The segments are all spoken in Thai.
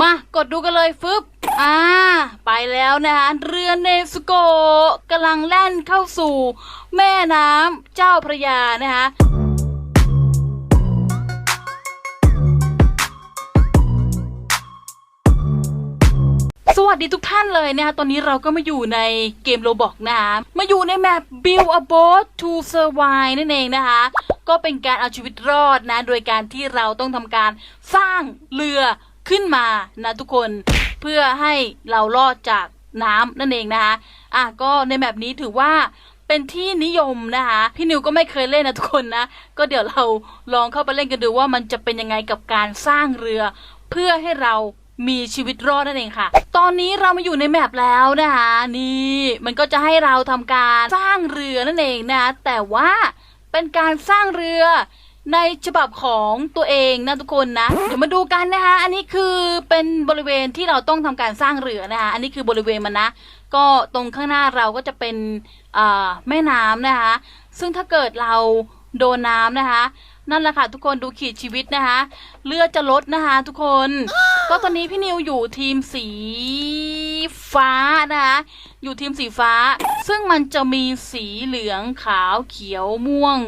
มากดดูกันเลยฟึบอ่า ไปแล้วนะคะเรือเนสโกะกำลังแล่นเข้าสู่ แม่น้ำเจ้าพระยานะคะสวัสดีทุกท่านเลยนะคะ ตอนนี้เราก็มาอยู่ในเกมโรบอกนะคะ มาอยู่ในแมป Build a boat to survive นั่นเองนะคะ ก็เป็นการเอาชีวิตรอดนะ โดยการที่เราต้องทำการสร้างเรือ ขึ้นมานะทุกคนเพื่อให้เรารอดจากน้ำนั่นเองนะคะอะก็ในแมปนี้ถือว่าเป็นที่นิยมนะคะพี่นิวก็ไม่เคยเล่นนะทุกคนนะ ก็เดี๋ยวเราลองเข้าไปเล่นกันดูว่ามันจะเป็นยังไงกับการสร้างเรือ เพื่อให้เรามีชีวิตรอดนั่นเองค่ะ ตอนนี้เรามาอยู่ในแมปแล้วนะคะนี่มันก็จะให้เราทำการสร้างเรือนั่นเองนะ แต่ว่าเป็นการสร้างเรือ ในฉบับของตัวเองนะทุกคนนะเดี๋ยวมาดูกันนะคะ อันนี้คือเป็นบริเวณที่เราต้องทำการสร้างเรือนะคะอันนี้คือบริเวณมันนะ ก็ตรงข้างหน้าเราก็จะเป็นแม่น้ำนะคะ ซึ่งถ้าเกิดเราโดนน้ำนะคะ นั่นแหละค่ะทุกคนดูขีดชีวิตนะคะเลือดจะลดนะคะ ทุกคน ก็ตอนนี้พี่นิวอยู่ทีมสีฟ้านะคะอยู่ทีมสีฟ้า ซึ่งมันจะมีสีเหลืองขาวเขียวม่วง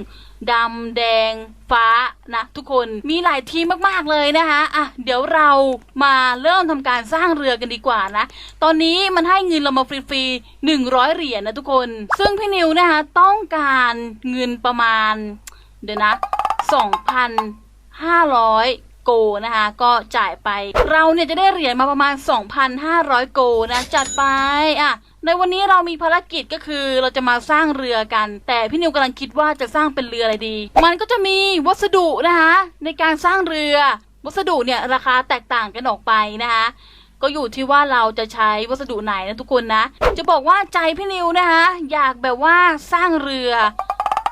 ดำแดง ฟ้านะทุกคนมีหลายทีมมากๆเลยนะคะอะเดี๋ยวเรามาเริ่มทำการสร้างเรือกันดีกว่านะ ตอนนี้มันให้เงินเรามาฟรีๆหนึ่งร้อยเหรียญนะทุกคน ซึ่งพี่นิวนะคะต้องการเงินประมาณ เดี๋ยวนะ2,500โกนะคะก็จ่ายไป เราเนี่ยจะได้เหรียญมาประมาณ 2,500 โกนะ จัดไปอะ ในวันนี้เรามีภารกิจก็คือเราจะมาสร้างเรือกัน แต่พี่นิวกำลังคิดว่าจะสร้างเป็นเรืออะไรดี มันก็จะมีวัสดุนะคะในการสร้างเรือ วัสดุเนี่ยราคาแตกต่างกันออกไปนะคะก็อยู่ที่ว่าเราจะใช้วัสดุไหนนะทุกคนนะ จะบอกว่าใจพี่นิวนะคะอยากแบบว่าสร้างเรือ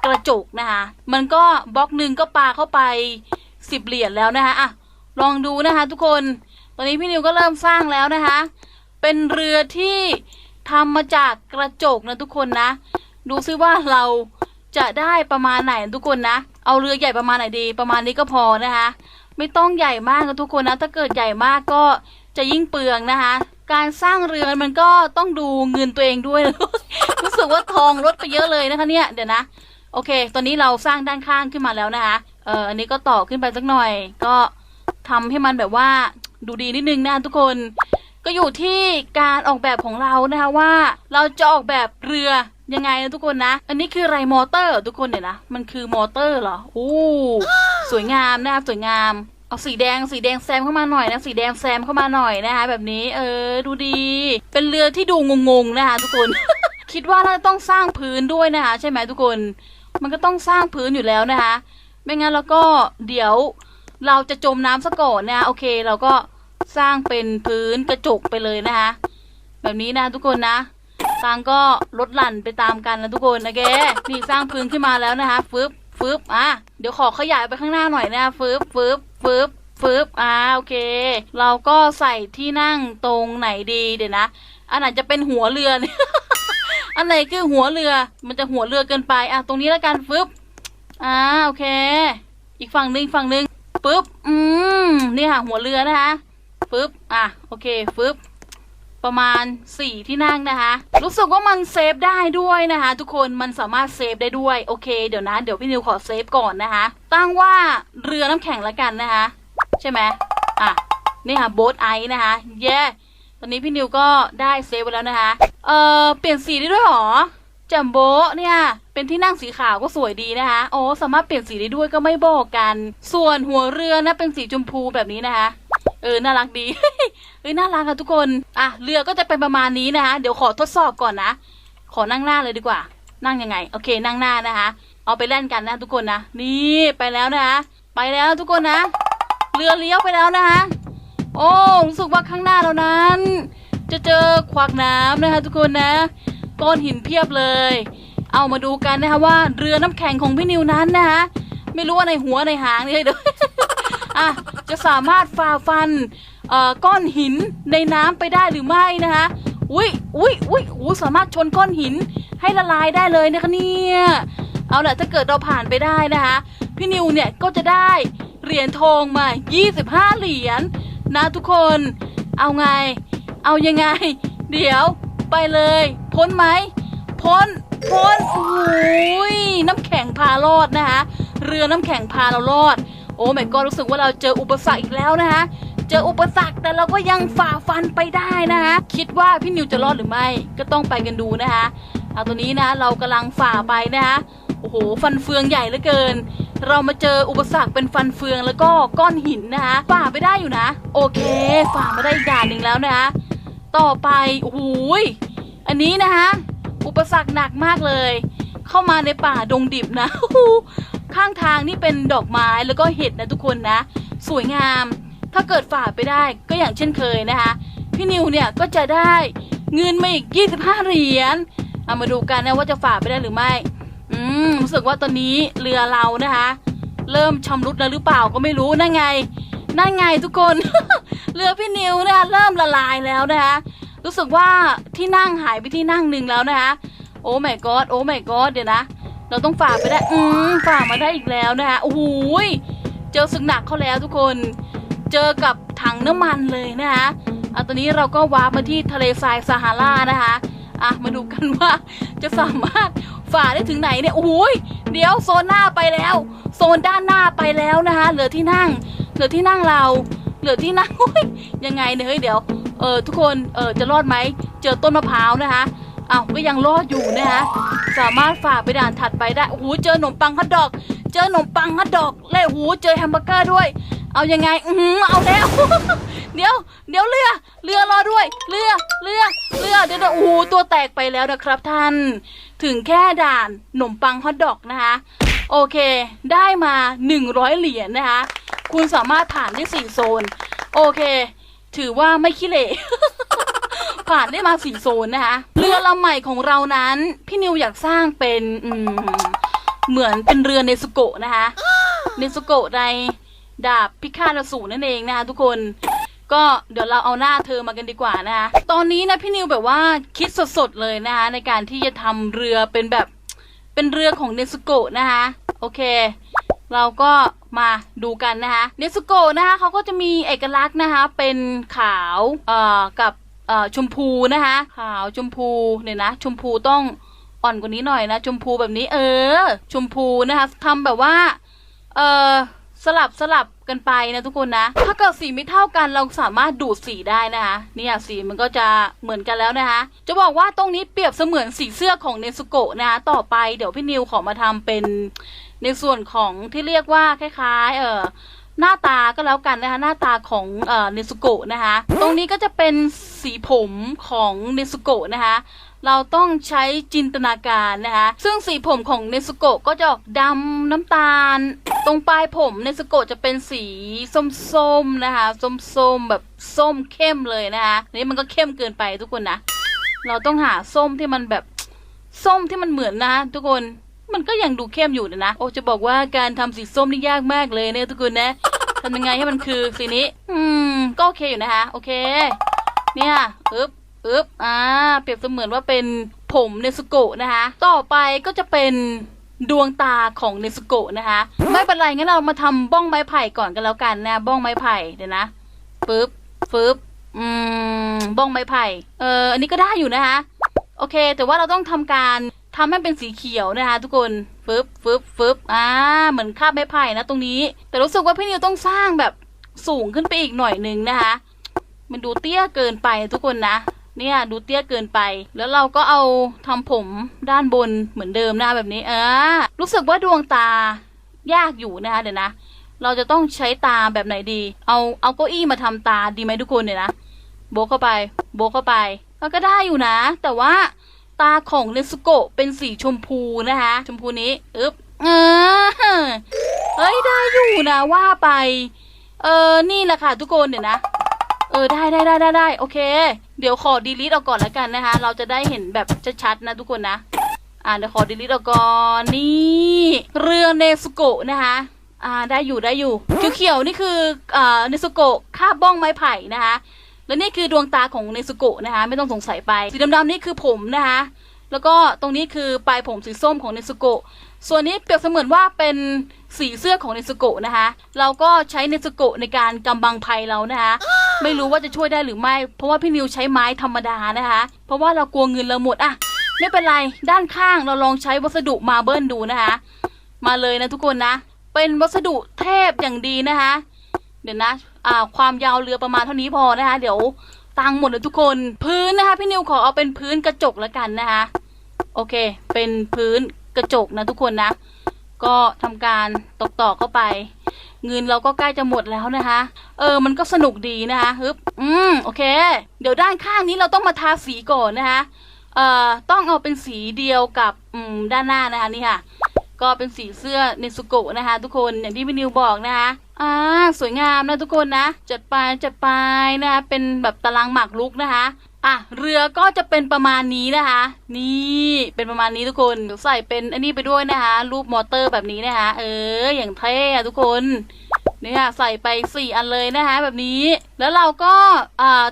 กระจกนะคะมันก็บล็อกหนึ่งก็ปาเข้าไปสิบเหรียญแล้วนะคะอะลองดูนะคะทุกคน ตอนนี้พี่นิวก็เริ่มสร้างแล้วนะคะ เป็นเรือที่ ทำมาจากกระจกนะทุกคนนะ ดูซิว่าเราจะได้ประมาณไหนทุกคนนะ เอาเรือใหญ่ประมาณไหนดี ประมาณนี้ก็พอนะคะ ไม่ต้องใหญ่มากนะทุกคนนะ ถ้าเกิดใหญ่มากก็จะยิ่งเปลืองนะคะ การสร้างเรือมันก็ต้องดูเงินตัวเองด้วยรู้สึกว่าทองลดไปเยอะเลยนะคะเนี่ย เดี๋ยวนะ โอเค ตอนนี้เราสร้างด้านข้างขึ้นมาแล้วนะคะ เอออันนี้ก็ต่อขึ้นไปสักหน่อย ก็ทำให้มันแบบว่าดูดีนิดนึงนะทุกคน ก็อยู่ที่การออกแบบของเรานะคะว่า เราจะออกแบบเรือยังไงนะทุกคนนะ อันนี้คือไรมอเตอร์ทุกคนเดี๋ยวนะ มันคือมอเตอร์เหรออู้สวยงามนะครับสวยงามเอาสีแดงสีแดงแซมเข้ามาหน่อยนะสีแดงแซมเข้ามาหน่อยนะคะแบบนี้เออดูดี เป็นเรือที่ดูงงๆนะคะทุกคน คิดว่าน่าจะต้องสร้างพื้นด้วยนะคะใช่ไหมทุกคน มันก็ต้องสร้างพื้นอยู่แล้วนะคะ ไม่งั้นแล้วก็เดี๋ยวเราจะจมน้ำซะก่อนนะโอเคเราก็ สร้างเป็นพื้นกระจกไปเลยนะคะ แบบนี้นะทุกคนนะตังก็ลดหลั่นไปตามกันนะทุกคนโอเคนี่สร้างพื้นขึ้นมาแล้วนะคะฟึบฟึบอะเดี๋ยวขอขยายไปข้างหน้าหน่อยนะฟึบฟึบฟึบฟึบอ่าโอเค เราก็ใส่ที่นั่งตรงไหนดีเดี๋ยวนะ อันไหนจะเป็นหัวเรือเนี่ยอันไหนคือหัวเรือ มันจะหัวเรือเกินไปอะตรงนี้แล้วกันฟึบอ่าโอเค อีกฝั่งหนึ่งฝั่งหนึ่งฟึบอืม นี่ค่ะหัวเรือนะคะ ฟึบอะโอเคฟึบประมาณสี่ที่นั่งนะคะ รู้สึกว่ามันเซฟได้ด้วยนะคะ ทุกคนมันสามารถเซฟได้ด้วย โอเคเดี๋ยวนะ เดี๋ยวพี่นิวขอเซฟก่อนนะคะ ตั้งว่าเรือน้ำแข็งละกันนะคะ ใช่ไหมอะ นี่ค่ะโบ๊ทไอซ์นะคะ เย้ตอนนี้พี่นิวก็ได้เซฟไว้แล้วนะคะ เอ่อ เปลี่ยนสีได้ด้วยเหรอจัมโบ้เนี่ย เป็นที่นั่งสีขาวก็สวยดีนะคะ โอ้สามารถเปลี่ยนสีได้ด้วยก็ไม่บอกกัน ส่วนหัวเรือนะเป็นสีชมพูแบบนี้นะคะ เออ น่ารักดี เอ้ย น่ารักค่ะทุกคน อะ เรือก็จะเป็นประมาณนี้นะคะ เดี๋ยวขอทดสอบก่อนนะ ขอนั่งหน้าเลยดีกว่า นั่งยังไง โอเค นั่งหน้านะคะ เอาไปเล่นกันนะทุกคนนะ นี่ไปแล้วนะคะ ไปแล้วทุกคนนะ เรือเลี้ยวไปแล้วนะคะ โอ้รู้สึกว่าข้างหน้าเรานั้น จะเจอขวากน้ำนะคะทุกคนนะ ก้อนหินเพียบเลย เอามาดูกันนะคะว่าเรือน้ำแข็งของพี่นิวนั้นนะคะ ไม่รู้ว่าในหัวในหางนี่เลยเด้อ อะจะสามารถฝ่าฟันก้อนหินในน้ำไปได้หรือไม่นะคะอุ้ยอุ้ยอุ้ยอู้สามารถชนก้อนหินให้ละลายได้เลยนะคะเนี่ยเอาละถ้าเกิดเราผ่านไปได้นะคะพี่นิวเนี่ยก็จะได้เหรียญทองมา 25 เหรียญนะทุกคน เอาไง เอายังไง เดี๋ยวไปเลย พ้นไหม พ้น พ้นโอ้ยน้ำแข็งพารอดนะคะ เรือน้ำแข็งพาเรารอด โอ้แม่ก็รู้สึกว่าเราเจออุปสรรคอีกแล้วนะคะ เจออุปสรรคแต่เราก็ยังฝ่าฟันไปได้นะคะคิดว่าพี่นิวจะรอดหรือไม่ก็ต้องไปกันดูนะคะเอาตัวนี้นะเรากำลังฝ่าไปนะคะโอ้โหฟันเฟืองใหญ่เหลือเกิน เรามาเจออุปสรรคเป็นฟันเฟืองแล้วก็ก้อนหินนะคะฝ่าไปได้อยู่นะ โอเค ฝ่ามาได้อีกด่านหนึ่งแล้วนะคะต่อไปโอ้โหยอันนี้นะคะอุปสรรคหนักมากเลย เข้ามาในป่าดงดิบนะ ข้างทางนี่เป็นดอกไม้แล้วก็เห็ดนะทุกคนนะ สวยงาม ถ้าเกิดฝ่าไปได้ก็อย่างเช่นเคยนะคะ พี่นิวเนี่ยก็จะได้เงินมาอีก 25 เหรียญเอามาดูกันนะว่าจะฝ่าไปได้หรือไม่ อืมรู้สึกว่าตอนนี้เรือเรานะคะ เริ่มชำรุดแล้วหรือเปล่าก็ไม่รู้นั่นไงนั่นไงทุกคน เรือพี่นิวนะคะเริ่มละลายแล้วนะคะรู้สึกว่าที่นั่งหายไปที่นั่งหนึ่งแล้วนะคะโอ้ my god โอ้ my god เดี๋ยวนะ เราต้องฝ่าไปได้ อืมฝ่ามาได้อีกแล้วนะคะโอ้โหยเจอสึกหนักเข้าแล้วทุกคน เจอกับถังน้ำมันเลยนะคะอะตอนนี้เราก็วาร์ปมาที่ทะเลทรายซาฮารานะคะอะมาดูกันว่าจะสามารถฝ่าได้ถึงไหนเนี่ยโอ้ยเดี๋ยวโซนหน้าไปแล้ว โซนด้านหน้าไปแล้วนะคะเหลือที่นั่ง เหลือที่นั่งเรา เหลือที่นั่งโอ้ยยังไงเนี่ยเฮ้ยเดี๋ยวเออทุกคนเออจะรอดไหมเจอต้นมะพร้าวนะคะอ้าวก็ยังรอดอยู่นะคะ สามารถฝ่าไปด่านถัดไปได้โอ้โหเจอขนมปังฮัทดอก เจอขนมปังฮัทดอกและโอ้โหเจอแฮมเบอร์เกอร์ด้วย เอายังไง อือเอาแล้ว เดี๋ยว เดี๋ยวเรือ เรือรอด้วย เรือ เรือ เรือ เดี๋ยวโอ้โหตัวแตกไปแล้วนะครับท่าน ถึงแค่ด่านขนมปังฮอทดอกนะคะ โอเค ได้มา 100 เหรียญนะคะ คุณสามารถผ่านได้4โซน โอเค ถือว่าไม่ขี้เหร่ ผ่านได้มาสี่โซนนะคะ เรือลำใหม่ของเรานั้น พี่นิวอยากสร้างเป็นอืมเหมือนเป็นเรือเนซุโกะนะคะ เนซุโกะในดาบพิฆาตอสูรนั่นเองนะคะทุกคนก็เดี๋ยวเราเอาหน้าเธอมากันดีกว่านะคะตอนนี้นะพี่นิวแบบว่าคิดสดๆเลยนะคะในการที่จะทำเรือเป็นแบบเป็นเรือของเนซุโกะนะคะโอเค เราก็มาดูกันนะคะเนซุโกะนะคะเขาก็จะมีเอกลักษณ์นะคะเป็นขาวเอ่อกับ เอ่อชมพูนะคะขาวชมพูเนี่ยนะชมพูต้องอ่อนกว่านี้หน่อยนะชมพูแบบนี้ เออ ชมพูนะคะทำแบบว่า เออสลับสลับกันไปนะทุกคนนะ ถ้าเกิดสีไม่เท่ากันเราสามารถดูดสีได้นะคะเนี่ยสีมันก็จะเหมือนกันแล้วนะคะ จะบอกว่าตรงนี้เปรียบเสมือนสีเสื้อของเนซุโกะนะคะต่อไปเดี๋ยวพี่นิวขอมาทำเป็นในส่วนของที่เรียกว่าคล้ายๆ เออหน้าตาก็แล้วกันนะคะหน้าตาของเอ่อเนซุโกะนะคะ ตรงนี้ก็จะเป็น สีผมของเนซุโกะนะคะ เราต้องใช้จินตนาการนะคะ ซึ่งสีผมของเนซุโกะก็จะออกดำน้ำตาล ตรงปลายผมเนซุโกะจะเป็นสีส้มๆนะคะ ส้มๆแบบส้มเข้มเลยนะคะนนี่มันก็เข้มเกินไปทุกคนนะ เราต้องหาส้มที่มันแบบส้มที่มันเหมือนนะทุกคน มันก็ยังดูเข้มอยู่นะนะโอ้จะบอกว่าการทำสีส้มนี่ยากมากเลยเนี่ยทุกคนนะทำยังไงให้มันคือสีนี้ อืม ก็โอเคอยู่นะคะ โอเค เนี่ยอึ๊บอึ๊บอ่า เปรียบเสมือนว่าเป็นผมเนซุโกะนะคะ ต่อไปก็จะเป็นดวงตาของเนซุโกะนะคะ ไม่เป็นไรงั้นเรามาทำบ้องไม้ไผ่ก่อนกันแล้วกันนะ บ้องไม้ไผ่เดี๋ยวนะปึ๊บปึ๊บอืมบ้องไม้ไผ่ เอออันนี้ก็ได้อยู่นะคะ โอเค แต่ว่าเราต้องทำการทำให้เป็นสีเขียวนะคะ ทุกคนฟึบฟึบฟึบอ่า เหมือนคาบไม้ไผ่นะตรงนี้ แต่รู้สึกว่าพี่นิวต้องสร้างแบบสูงขึ้นไปอีกหน่อยหนึ่งนะคะ มันดูเตี้ยเกินไปทุกคนนะ เนี่ยดูเตี้ยเกินไป แล้วเราก็เอาทำผมด้านบนเหมือนเดิมนะแบบนี้ เออ รู้สึกว่าดวงตายากอยู่นะคะเดี๋ยวนะ เราจะต้องใช้ตาแบบไหนดี เอาเอาเก้าอี้มาทำตาดีไหมทุกคนเนี่ยนะ โบกเข้าไป โบกเข้าไปมันก็ได้อยู่นะ แต่ว่าตาของเนซุโกะเป็นสีชมพูนะคะ ชมพูนี้อึ๊บเออเฮ้ยได้อยู่นะว่าไป เออ นี่แหละค่ะทุกคนเดี๋ยวนะ ออได้ได้ได้ได้ได้โอเค เดี๋ยวขอดีลิทออกก่อนแล้วกันนะคะ เราจะได้เห็นแบบชัดๆนะทุกคนนะ อ่าเดี๋ยวขอดีลิทออกก่อนนี่เรือเนซุโกะนะคะ อ่าได้อยู่ได้อยู่เขียวๆนี่คืออ่าเนซุโกะคาบบ้องไม้ไผ่นะคะ และนี่คือดวงตาของเนซุโกะนะคะ ไม่ต้องสงสัยไปสีดำๆนี่คือผมนะคะ แล้วก็ตรงนี้คือปลายผมสีส้มของเนซุโกะส่วนนี้เปรียบเสมือนว่าเป็น สีเสื้อของเนสโกะนะคะ เราก็ใช้เนสโกะในการกำบังภัยเรานะคะ ไม่รู้ว่าจะช่วยได้หรือไม่ เพราะว่าพี่นิวใช้ไม้ธรรมดานะคะ เพราะว่าเรากลัวเงินเราหมดอะไม่เป็นไร ด้านข้างเราลองใช้วัสดุมาเบิลดูนะคะ มาเลยนะทุกคนนะ เป็นวัสดุเทพอย่างดีนะคะ เดี๋ยวนะอ่าความยาวเรือประมาณเท่านี้พอนะคะ เดี๋ยวตังหมดเลยทุกคน พื้นนะคะ พี่นิวขอเอาเป็นพื้นกระจกแล้วกันนะคะ โอเค เป็นพื้นกระจกนะทุกคนนะ ก็ทำการตอกต่อเข้าไป เงินเราก็ใกล้จะหมดแล้วนะคะ เออ มันก็สนุกดีนะคะฮึบอืมโอเค เดี๋ยวด้านข้างนี้เราต้องมาทาสีก่อนนะคะ เอ่อ ต้องเอาเป็นสีเดียวกับอืมด้านหน้านะคะนี่ค่ะ ก็เป็นสีเสื้อเนซุโกะนะคะ ทุกคนอย่างที่พี่นิวบอกนะคะอ่าสวยงามนะทุกคนนะ จัดไปจัดไปนะคะเป็นแบบตารางหมากรุกนะคะ อะเรือก็จะเป็นประมาณนี้นะคะ นี่เป็นประมาณนี้ทุกคนใส่เป็นอันนี้ไปด้วยนะคะ รูปมอเตอร์แบบนี้นะคะ เออ อย่างเท่อะทุกคนนี่ค่ะใส่ไปสี่อันเลยนะคะ แบบนี้ แล้วเราก็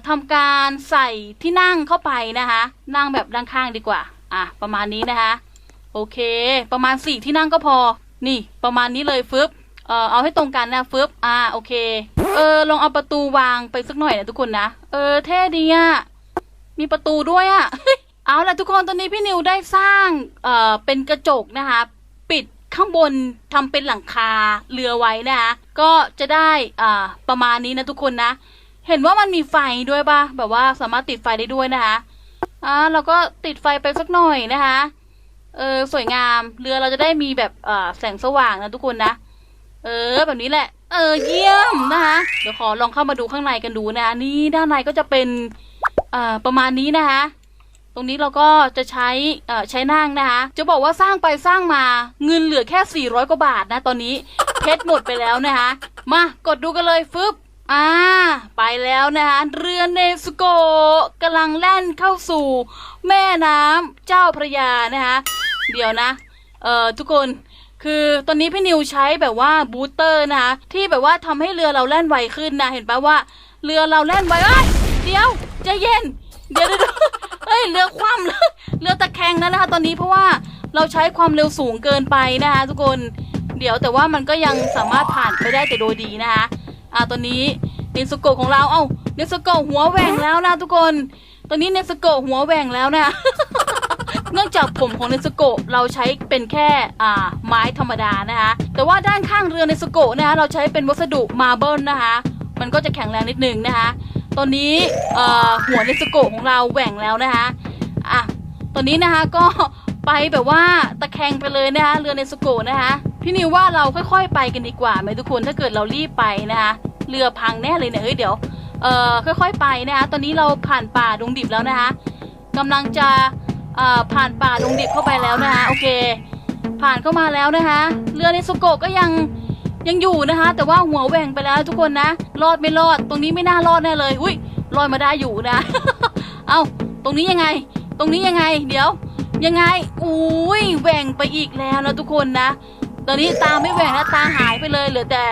ทำการใส่ที่นั่งเข้าไปนะคะ นั่งแบบด้านข้างดีกว่า อะประมาณนี้นะคะ โอเค ประมาณสี่ที่นั่งก็พอ นี่ประมาณนี้เลยฟึบเออเอาให้ตรงกันนะฟึบอ่าโอเค เออลองเอาประตูวางไปสักหน่อยนะทุกคนนะ เออเท่ดีอะ มีประตูด้วยอะเอาล่ะทุกคนตอนนี้พี่นิวได้สร้างเอ่อเป็นกระจกนะคะ ปิดข้างบนทำเป็นหลังคาเรือไว้นะคะก็จะได้อ่าประมาณนี้นะทุกคนนะ เห็นว่ามันมีไฟด้วยปะแบบว่าสามารถติดไฟได้ด้วยนะคะอ่าเราก็ติดไฟไปสักหน่อยนะคะเออสวยงามเรือเราจะได้มีแบบอ่แสงสว่างนะทุกคนนะ เออแบบนี้แหละ เออเยี่ยมนะคะเดี๋ยวขอลองเข้ามาดูข้างในกันดูนะนี่ด้านในก็จะเป็น ประมาณนี้นะคะ ตรงนี้เราก็จะใช้ใช้นั่งนะคะ จะบอกว่าสร้างไปสร้างมาเงินเหลือแค่ 400 กว่าบาทนะตอนนี้เพชรหมดไปแล้วนะคะ มากดดูกันเลยฟึบอ่าไปแล้วนะคะเรือเนสโกกำลังแล่นเข้าสู่ แม่น้ำเจ้าพระยานะคะเดี๋ยวนะเอ่อทุกคนคือตอนนี้พี่นิวใช้แบบว่าบูสเตอร์นะคะที่แบบว่าทำให้เรือเราแล่นไวขึ้นนะเห็นปะว่า เรือเราแล่นไวเอ้ย เดี๋ยวใจเย็น เดี๋ยวเดี๋ยวเดี๋ยวเอ้ยเรือคว่ำเลยเรือตะแคงแล้วนะคะตอนนี้เพราะว่าเราใช้ความเร็วสูงเกินไปนะคะทุกคนเดี๋ยวแต่ว่ามันก็ยังสามารถผ่านไปได้แต่โดยดีนะคะอ่าตอนนี้เนสโกะของเราเอ้าเนสโกะหัวแหว่งแล้วนะทุกคน ตอนนี้เนสโกะหัวแหว่งแล้วนะเนื่องจากผมของเนสโกะเราใช้เป็นแค่อ่าไม้ธรรมดานะคะแต่ว่าด้านข้างเรือเนสโกะนะคะเราใช้เป็นวัสดุมาร์เบิลนะคะมันก็จะแข็งแรงนิดนึงนะคะ ตอนนี้หัวเนสโกะของเราแหว่งแล้วนะคะอะตอนนี้นะคะก็ไปแบบว่าตะแคงไปเลยนะคะเรือเนสโกะนะคะพี่นิวว่าเราค่อยๆ ไปกันดีกว่าไหมทุกคนถ้าเกิดเรารีบไปนะคะเรือพังแน่เลยเนี่ยเฮ้ยเดี๋ยวเอ่อค่อยๆไปนะคะตอนนี้เราผ่านป่าดงดิบแล้วนะคะกำลังจะเอ่อผ่านป่าดงดิบเข้าไปแล้วนะคะโอเค ผ่านเข้ามาแล้วนะคะเรือเนสโกะก็ยัง ยังอยู่นะคะ แต่ว่าหัวแหว่งไปแล้วทุกคนนะ รอดไม่รอด ตรงนี้ไม่น่ารอดแน่เลยอุ้ยลอยมาได้อยู่นะ เอ้าตรงนี้ยังไง ตรงนี้ยังไง เดี๋ยว ยังไง อุ้ยแหว่งไปอีกแล้วนะทุกคนนะ ตอนนี้ตาไม่แหว่งแล้วตาหายไปเลยเหลือแต่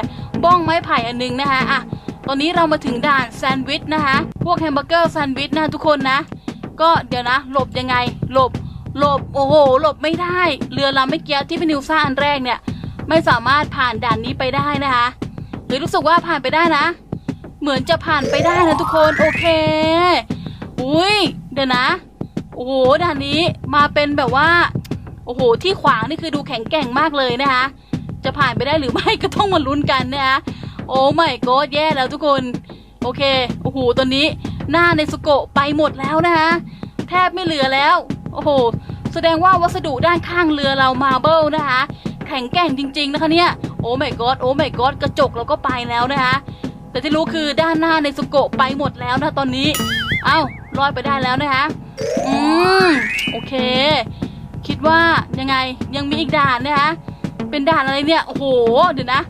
บ้องไม้ไผ่อันหนึงนะคะอะตอนนี้เรามาถึงด่านแซนด์วิชนะคะ พวกแฮมเบอร์เกอร์แซนด์วิชนะทุกคนนะ ก็เดี๋ยวนะ หลบยังไง หลบ หลบ โอ้โห หลบไม่ได้ เรือลำเมื่อกี้ที่เป็นนิวซ่าอันแรกเนี่ย ไม่สามารถผ่านด่านนี้ไปได้นะคะหรือรู้สึกว่าผ่านไปได้นะ เหมือนจะผ่านไปได้นะทุกคนโอเค อุ้ยเดี๋ยวนะ โอ้โหด่านนี้มาเป็นแบบว่า โอ้โห ที่ขวางนี่คือดูแข็งแกร่งมากเลยนะคะ จะผ่านไปได้หรือไม่ก็ต้องมาลุ้นกันนะคะโอ้ไม่ก็แย่แล้วทุกคน โอเคโอ้โหตอนนี้หน้าในสุโกะไปหมดแล้วนะคะแทบไม่เหลือแล้ว โอ้โห แสดงว่าวัสดุด้านข้างเรือเรามาเบิลนะคะ แข็งแกร่งจริง ๆ นะคะเนี่ย โอ้ไม่กอดโอ้ไม่กอดกระจกเราก็ไปแล้วนะคะ แต่ที่รู้คือด้านหน้าในสุโกะไปหมดแล้วนะตอนนี้ เอ้าลอยไปได้แล้วนะคะ อืมโอเค คิดว่ายังไงยังมีอีกด่านนะคะ เป็นด่านอะไรเนี่ย โอ้โห เดี๋ยวนะ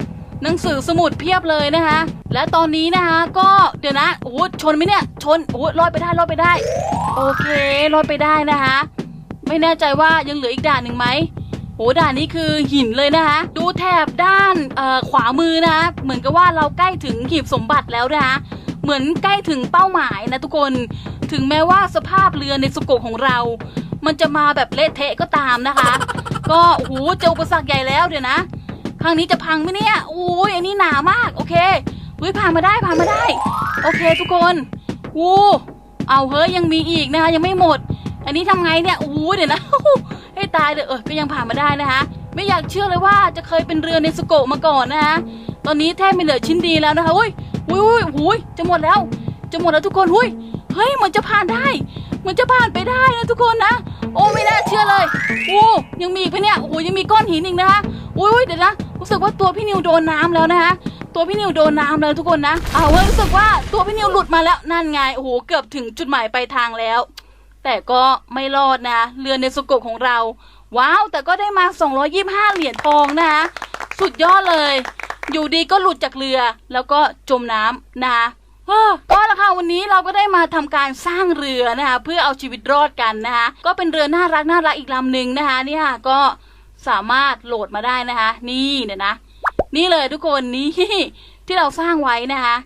หนังสือสมุดเพียบเลยนะคะ และตอนนี้นะคะ ก็เดี๋ยวนะโอ้ชนไหมเนี่ย ชนโอ้โหลอยไปได้ลอยไปได้ โอเคลอยไปได้นะคะ ไม่แน่ใจว่ายังเหลืออีกด่านหนึ่งไหม โหด่านนี้คือหินเลยนะคะ ดูแถบด้านขวามือนะคะ เหมือนกับว่าเราใกล้ถึงหีบสมบัติแล้วนะคะเหมือนใกล้ถึงเป้าหมายนะทุกคน ถึงแม้ว่าสภาพเรือในสุโกของเรา มันจะมาแบบเละเทะก็ตามนะคะ ก็โอ้โหเจออุปสรรคใหญ่แล้วเดี๋ยวนะครั้งนี้จะพังไหมเนี่ยโอ้ยอันนี้หนามาก โอเคอุ้ยผ่านมาได้ผ่านมาได้ โอเคทุกคนวูเอาเฮ้ยยังมีอีกนะคะยังไม่หมด อันนี้ทำไงเนี่ยอู้เดี๋ยวนะ ให้ตายเลยเออก็ยังผ่านมาได้นะคะ ไม่อยากเชื่อเลยว่าจะเคยเป็นเรือในสโกะมาก่อนนะคะตอนนี้แทบไม่เหลือชิ้นดีแล้วนะคะอุ้ยอุ้ยอุ้ยอุ้ยจะหมดแล้ว จะหมดแล้วทุกคนอุ้ยเฮ้ยเหมันจะผ่านได้เหมันจะผ่านไปได้นะทุกคนนะ โอ้ไม่น่าเชื่อเลยโอ้ยังมีอีกปะเนี่ยโอ้ยังมีก้อนหินอีกนะคะอุ้ยอุ้ยเดี๋ยวนะรู้สึกว่าตัวพี่นิวโดนน้ำแล้วนะคะตัวพี่นิวโดนน้ำแล้วทุกคนนะเอาเว้ยรู้สึกว่าตัวพี่นิวหลุดมาแล้วนั่นไงโอ้โหเกือบถึงจุดหมายปลายทางแล้ว แต่ก็ไม่รอดนะเรือในสโกะของเรา ว้าว แต่ก็ได้มา 225 เหรียญทองนะคะสุดยอดเลย อยู่ดีก็หลุดจากเรือ แล้วก็จมน้ำนะคะเฮ้อก็ละค่ะวันนี้เราก็ได้มาทำการสร้างเรือนะคะเพื่อเอาชีวิตรอดกันนะคะก็เป็นเรือน่ารักน่ารักอีกลำหนึ่งนะคะนี่ค่ะก็สามารถโหลดมาได้นะคะ นี่เนี่ยนะ นี่เลยทุกคนนี่ที่เราสร้างไว้นะคะ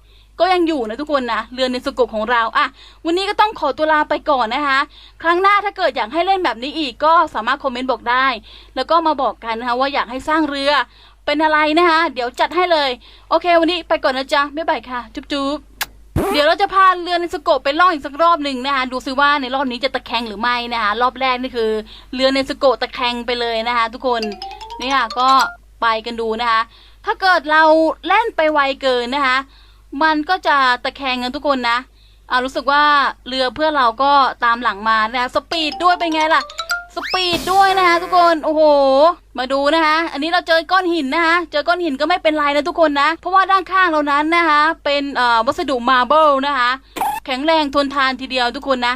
ก็ยังอยู่นะทุกคนนะเรือนในสกุลของเราอะวันนี้ก็ต้องขอตัวลาไปก่อนนะคะ ครั้งหน้าถ้าเกิดอยากให้เล่นแบบนี้อีกก็สามารถคอมเมนต์บอกได้ แล้วก็มาบอกกันนะคะว่าอยากให้สร้างเรือเป็นอะไรนะคะ เดี๋ยวจัดให้เลย โอเค วันนี้ไปก่อนนะจ๊ะบ๊ายบายค่ะ จุ๊บจุ๊บเดี๋ยวเราจะพาเรือในสโกะไปล่องอีกสักรอบหนึ่งนะคะ ดูซิว่าในรอบนี้จะตะแคงหรือไม่นะคะ รอบแรกนี่คือเรือในสโกะตะแคงไปเลยนะคะ ทุกคน นี่ค่ะก็ไปกันดูนะคะ ถ้าเกิดเราเล่นไปไวเกินนะคะ มันก็จะตะแคงกันทุกคนนะอ่ารู้สึกว่าเรือเพื่อเราก็ตามหลังมานะคะสปีดด้วยเป็นไงล่ะ สปีดด้วยนะคะทุกคน โอ้โห มาดูนะคะ อันนี้เราเจอก้อนหินนะคะ เจอก้อนหินก็ไม่เป็นไรนะทุกคนนะ เพราะว่าด้านข้างเรานั้นนะคะ เป็นวัสดุมาร์เบิลนะคะ แข็งแรงทนทานทีเดียวทุกคนนะ